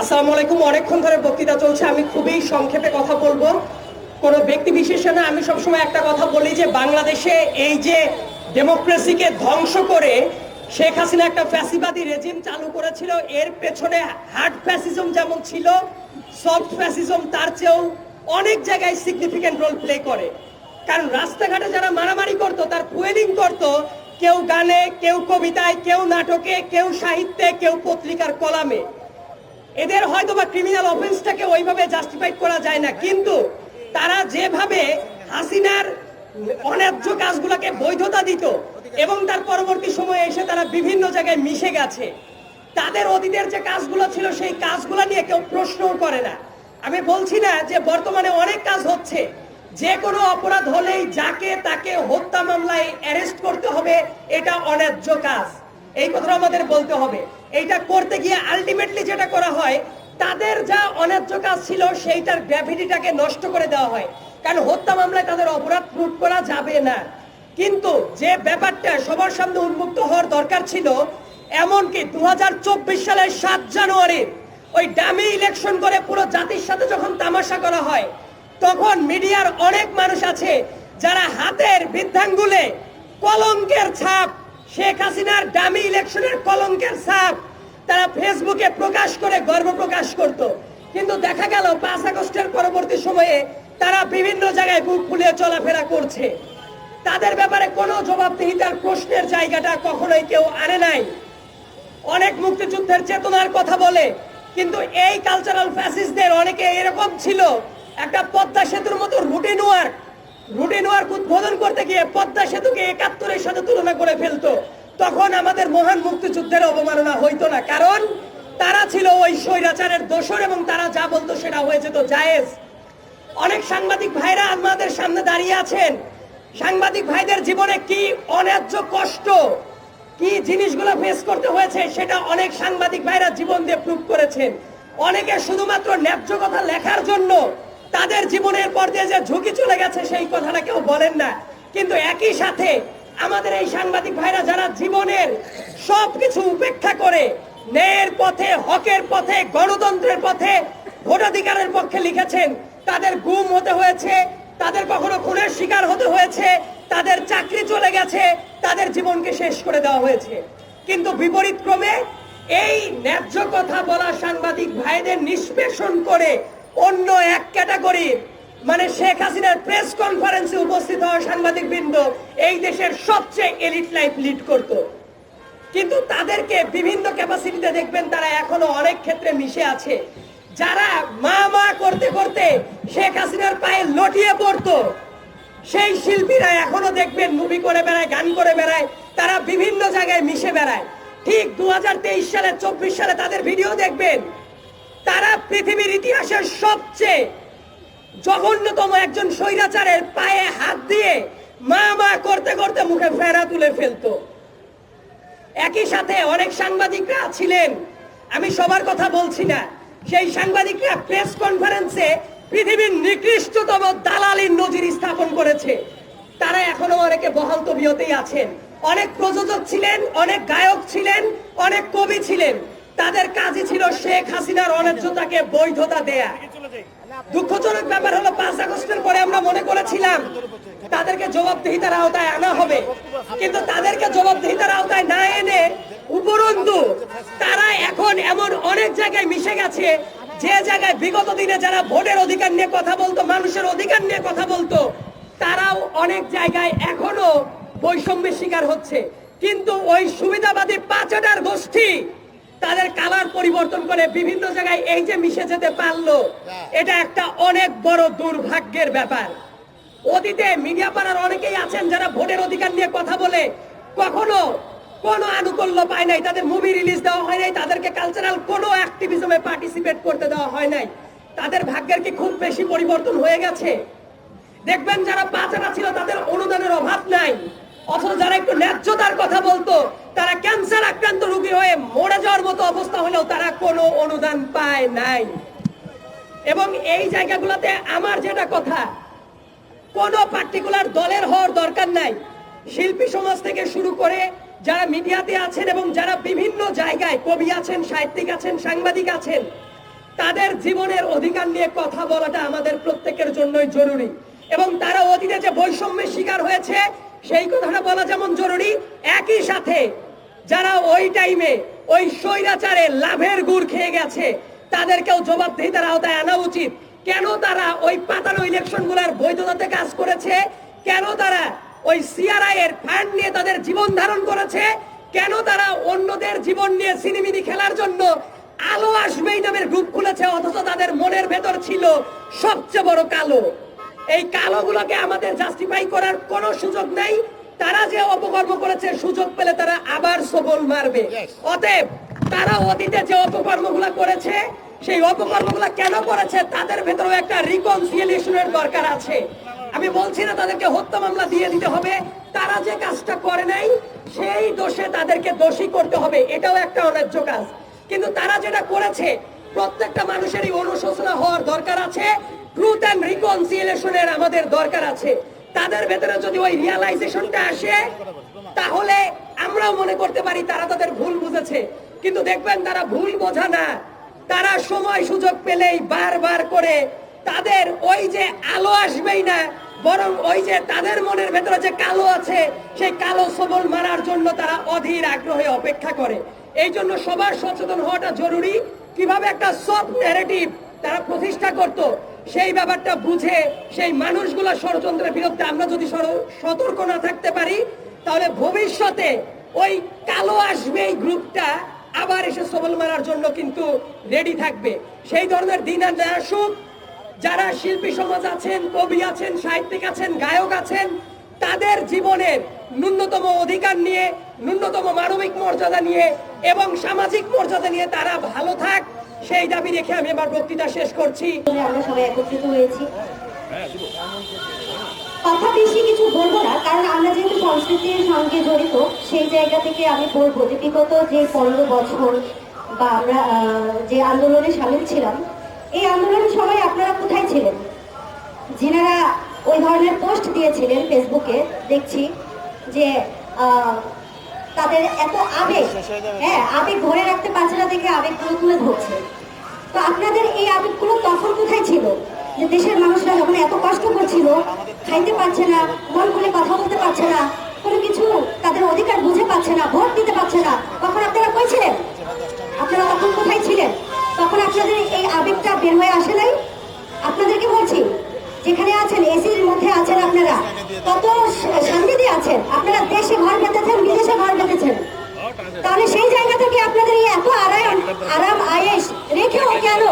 আসসালামু আলাইকুম অনেকক্ষণ ধরে বক্তৃতা চলছে। আমি খুবই সংক্ষেপে কথা বলব। কোনো ব্যক্তি বিশেষে না, আমি সবসময় একটা কথা বলি যে, বাংলাদেশে এই যে ডেমোক্রেসিকে ধ্বংস করে শেখ হাসিনা একটা ফ্যাসিবাদী রেজিম চালু করেছিল, এর পেছনে হার্ড ফ্যাসিজম যেমন ছিল, সফট ফ্যাসিজম তার চেয়েও অনেক জায়গায় সিগনিফিক্যান্ট রোল প্লে করে। কারণ রাস্তাঘাটে যারা মারামারি করতো, তার ফুয়েলিং করতো কেউ গানে, কেউ কবিতায়, কেউ নাটকে, কেউ সাহিত্যে, কেউ পত্রিকার কলামে। এদের হয়তো বা ক্রিমিনাল অফেন্সটাকে ওইভাবে জাস্টিফাইড করা যায় না, কিন্তু তারা যেভাবে হাসিনার অন্যায্য কাজগুলোকে বৈধতা দিত এবং তার পরবর্তী সময়ে এসে তারা বিভিন্ন জায়গায় মিশে গেছে, তাদের অতীতের যে কাজগুলো ছিল সেই কাজগুলো নিয়ে কেউ প্রশ্নও করে না। আমি বলছি না যে বর্তমানে অনেক কাজ হচ্ছে যে কোনো অপরাধ হলেই যাকে তাকে হত্যা মামলায় অ্যারেস্ট করতে হবে, এটা অন্যায্য কাজ। এই কথাটা আমাদের বলতে হবে। এইটা করতে গিয়ে আলটিমেটলি যেটা করা হয়, তাদের যা অন্যায্য কাজ ছিল, সেইটার গ্র্যাভিটিটাকে নষ্ট করে দেওয়া হয়। কারণ হত্যা মামলায় তাদের অপরাধ প্রুফ করা যাবে না। কিন্তু যে ব্যাপারটা সবার সামনে উন্মুক্ত হওয়ার দরকার ছিল, এমনকি দু হাজার চব্বিশ সালের সাত জানুয়ারি, ওই ডামি ইলেকশন করে পুরো জাতির সাথে যখন তামাশা করা হয় তখন মিডিয়ার অনেক মানুষ আছে যারা হাতের বৃদ্ধাঙ্গুলে কলঙ্কের ছাপ, শেখ হাসিনার ডামি ইলেকশনের কলঙ্কের ছাপ তারা ফেসবুকে প্রকাশ করে গর্ব প্রকাশ করত। কিন্তু দেখা গেল পাঁচ আগস্টের পরবর্তী সময়ে তারা বিভিন্ন জায়গায় বুক ফুলিয়ে চলাফেরা করছে। তাদের ব্যাপারে কোনো জবাবদিহিতার প্রশ্নের জায়গাটা কখনোই কেউ আনে নাই। অনেক মুক্তিযুদ্ধের চেতনার কথা বলে, কিন্তু এই কালচারাল ফ্যাসিস্টদের অনেকে এরকম ছিল একটা পদ্মা সেতুর মতো রুটিন ওয়ার্ক রুটিন ওয়ার্ক উদ্বোধন করতে গিয়ে পদ্মা সেতুকে একাত্তরের সাথে তুলনা করে ফেলতো। তখন আমাদের মহান মুক্তিযুদ্ধের অবমাননা হইতো না। কারণ তারা ছিল ওই স্বৈরাচারের দোষর এবং তারা যা বলতো সেটা হয়ে যেত জায়েজ। অনেক সাংবাদিক ভাইরা আমাদের সামনে দাঁড়িয়ে আছেন। সাংবাদিক ভাইদের জীবনে কি অন্যায্য কষ্ট, কি জিনিসগুলো ফেস করতে হয়েছে সেটা অনেক সাংবাদিক ভাইরা জীবন দিয়ে প্রুভ করেছেন। অনেকে শুধুমাত্র ন্যায্য কথা লেখার জন্য তাদের জীবনের পর যে ঝুঁকি চলে গেছে, সেই কথাটা কেউ বলেন না। কিন্তু একই সাথে আমাদের এই সাংবাদিক ভাইরা যারা জীবনের সবকিছু উপেক্ষা করে, ন্যায়ের পথে, হকের পথে, গণতন্ত্রের পথে, ভোটাধিকারের পক্ষে লিখেছেন, তাদের গুম হতে হয়েছে, তাদের কখনো খুনের শিকার হতে হয়েছে, তাদের চাকরি চলে গেছে, তাদের জীবনকে শেষ করে দেওয়া হয়েছে। কিন্তু বিপরীত ক্রমে এই ন্যায্য কথা বলা সাংবাদিক ভাইদের নিষ্পেষণ করে অন্য এক ক্যাটাগরির মানে শেখ হাসিনার প্রেস কনফারেন্সে উপস্থিত হওয়া সাংবাদিক বৃন্দ এই দেশের সবচেয়ে এলিট লাইফ লিড করতো। কিন্তু তাদেরকে বিভিন্ন ক্যাপাসিটিতে দেখবেন তারা এখনও অনেক ক্ষেত্রে মিশে আছে। যারা মা মা করতে করতে শেখ হাসিনার পায়ে লটিয়ে পড়তো, সেই শিল্পীরা এখনও দেখবেন মুভি করে বেড়ায়, গান করে বেড়ায়, তারা বিভিন্ন জায়গায় মিশে বেড়ায়। ঠিক দু হাজার তেইশ সালে, চব্বিশ সালে তাদের ভিডিও দেখবেন। তারা পৃথিবীর ইতিহাসের সবচেয়ে জঘন্যতম একজন স্বৈরাচারের পায়ে হাত দিয়ে মা মা করতে করতে মুখে ফেরা তুলে ফেলতো। একই সাথে অনেক সাংবাদিকরা ছিলেন। আমি সবার কথা বলছি না। সেই সাংবাদিকরা প্রেস কনফারেন্সে পৃথিবীর নিকৃষ্টতম দালালির নজির স্থাপন করেছে। তারা এখনও অনেকে বহাল তবিয়তেই আছেন। অনেক প্রযোজক ছিলেন, অনেক গায়ক ছিলেন, অনেক কবি ছিলেন। তাদের কাজই ছিল শেখ হাসিনার অন্যায্যতাকে বৈধতা দেয়া। দুঃখজনক ব্যাপার হলো, পাঁচ আগস্টের পরে আমরা মনে করেছিলাম তাদেরকে জবাবদিহিতার আওতায় আনা হবে। কিন্তু তাদেরকে জবাবদিহিতার আওতায় না এনে উপরন্তু তারা এখন এমন অনেক জায়গায় মিশে গেছে, যে জায়গায় বিগত দিনে যারা ভোটের অধিকার নিয়ে কথা বলতো, মানুষের অধিকার নিয়ে কথা বলতো, তারাও অনেক জায়গায় এখনও বৈষম্যের শিকার হচ্ছে। কিন্তু ওই সুবিধাবাদী পাঁচটার গোষ্ঠী তাদের কালার পরিবর্তন করে বিভিন্ন জায়গায় এই যে মিশে যেতে পারল এটা একটা অনেক বড় দুর্ভাগ্যের ব্যাপার। অতীতে মিডিয়া পাড়ার অনেকেই আছেন যারা ভোটের অধিকার নিয়ে কথা বলে কখনো কোনো আনুকূল্য পায় নাই তাদের মুভি রিলিজ দেওয়া হয় নাই তাদেরকে কালচারাল কোনো অ্যাক্টিভিজমে পার্টিসিপেট করতে দেওয়া হয় নাই। তাদের ভাগ্যের কি খুব বেশি পরিবর্তন হয়ে গেছে? দেখবেন যারা পাচারা ছিল তাদের অনুদানের অভাব নাই। অথচ যারা একটু ন্যায্যতার কথা বলতো, তারা ক্যান্সার আক্রান্ত রোগী হয়ে মরে যাওয়ার মতো অবস্থা হলেও তারা কোনো অনুদান পায় নাই। এবং এই জায়গাগুলোতে আমার যেটা কথা, কোন পার্টিকুলার দলের হওয়ার দরকার নাই। শিল্পী সমাজ থেকে শুরু করে যারা মিডিয়াতে আছেন এবং যারা বিভিন্ন জায়গায় কবি আছেন, সাহিত্যিক আছেন, সাংবাদিক আছেন, তাদের জীবনের অধিকার নিয়ে কথা বলাটা আমাদের প্রত্যেকের জন্যই জরুরি। এবং তারা অতীতে যে বৈষম্যের শিকার হয়েছে সেই কথাটা বলা যেমন জরুরি, একই সাথে যারা ওই টাইমে ওই স্বৈরাচারে লাভের গুড় খেয়ে গেছে, তাদেরকেও জবাবদিহিতার আওতায় আনা উচিত। কেন তারা ওই পাতানো ইলেকশনগুলার বৈধতাতে কাজ করেছে? কেন তারা ওই সিআরআই এর ফান্ড নিয়ে তাদের জীবন ধারণ করেছে? কেন তারা অন্যদের জীবন নিয়ে সিনেমিনি খেলার জন্য আলো আসবেই নামের গ্রুপ খুলেছে? অথচ তাদের মনের ভেতর ছিল সবচেয়ে বড় কালো। এই কালোগুলোকে আমাদের জাস্টিফাই করার কোনো সুযোগ নেই। তারা যে অপকর্ম করেছে সুযোগ পেলে তারা আবার সবল মারবে। অতএব তারা অতীতে যে অপকর্মগুলো করেছে সেই অপকর্মগুলো কেন করেছে তাদের ভেতরেও একটা রিকনসিলিয়েশনের দরকার আছে। আমি বলছি না তাদেরকে হত্যা মামলা দিয়ে দিতে হবে। তারা যে কাজটা করে নাই সেই দোষে তাদেরকে দোষী করতে হবে। এটাও একটা অন্যায্য কাজ। কিন্তু তারা যেটা করেছে প্রত্যেকটা মানুষেরই অনুশোচনা হওয়ার দরকার আছে। ট্রুথ অ্যান্ড রিকনসিলিয়েশনের আমাদের দরকার আছে। তাদের ভেতরে যদি ওই রিয়ালাইজেশনটা আসে, তাহলে আমরাও মনে করতে পারি তারা তাদের ভুল বুঝেছে। কিন্তু দেখবেন তারা ভুল বোঝা না। তারা সময় সুযোগ পেলেই বারবার করে তাদের ওই যে আলো আসবেই না, বরং ওই যে তাদের মনের ভেতরে যে কালো আছে, সেই কালো সবল মারার জন্য তারা অধীর আগ্রহে অপেক্ষা করে। এই জন্য সবার সচেতন হওয়াটা জরুরি। কীভাবে একটা সফট ন্যারেটিভ তারা প্রতিষ্ঠা করত সেই ব্যাপারটা বুঝে সেই মানুষগুলো ষড়যন্ত্রের বিরুদ্ধে আমরা যদি সতর্ক না থাকতে পারি, তাহলে ভবিষ্যতে ওই কালো আসবে এই গ্রুপটা আবার এসে সবল মারার জন্য কিন্তু রেডি থাকবে। সেই ধরনের দিন আর না আসুক, যারা শিল্পী সমাজ আছেন, কবি আছেন, সাহিত্যিক আছেন, গায়ক আছেন, তাদের জীবনের ন্যূনতম অধিকার নিয়ে, ন্যূনতম মানবিক মর্যাদা নিয়ে এবং সামাজিক মর্যাদা নিয়ে তারা ভালো থাক। সেই দাবি রেখে আমি আমার বক্তৃতা শেষ করছি। আমরা সবাই একত্রিত হয়েছি। কথা বেশি কিছু বলব না, কারণ আমরা যেহেতু সংস্কৃতির সঙ্গে জড়িত, সেই জায়গা থেকে আমি বলব যে বিগত যে পনেরো বছর বা আমরা যে আন্দোলনে সামিল ছিলাম, এই আন্দোলনের সময় আপনারা কোথায় ছিলেন? যিনারা ওই ধরনের পোস্ট দিয়েছিলেন ফেসবুকে, দেখছি যে তাদের এত আবেগ হ্যাঁ আবেগ ধরে রাখতে পারছে না দেখে আবেগগুলো তুলে ধরছে। তো আপনাদের এই আবেগগুলো তখন কোথায় ছিল? যে দেশের মানুষরা যখন এত কষ্ট করছিল খাইতে পারছে না মন খুলে কথা বলতে পারছে না কোনো কিছু তাদের অধিকার বুঝে পাচ্ছে না ভোট দিতে পারছে না তখন আপনারা কই ছিলেন? আপনারা তখন কোথায় ছিলেন? তখন আপনাদের এই আবেগটা বের হয়ে আসে নাই? আপনাদেরকে বলছি যেখানে আছেন এসির মধ্যে আছেন আপনারা কত কোটি আছেন, আপনারা দেশে ঘর বেঁধেছেন, বিদেশে ঘর বেঁধেছেন। তাহলে সেই জায়গা থেকে আপনাদের এই এত আরাম আরাম আয়েস রেখেও কেন?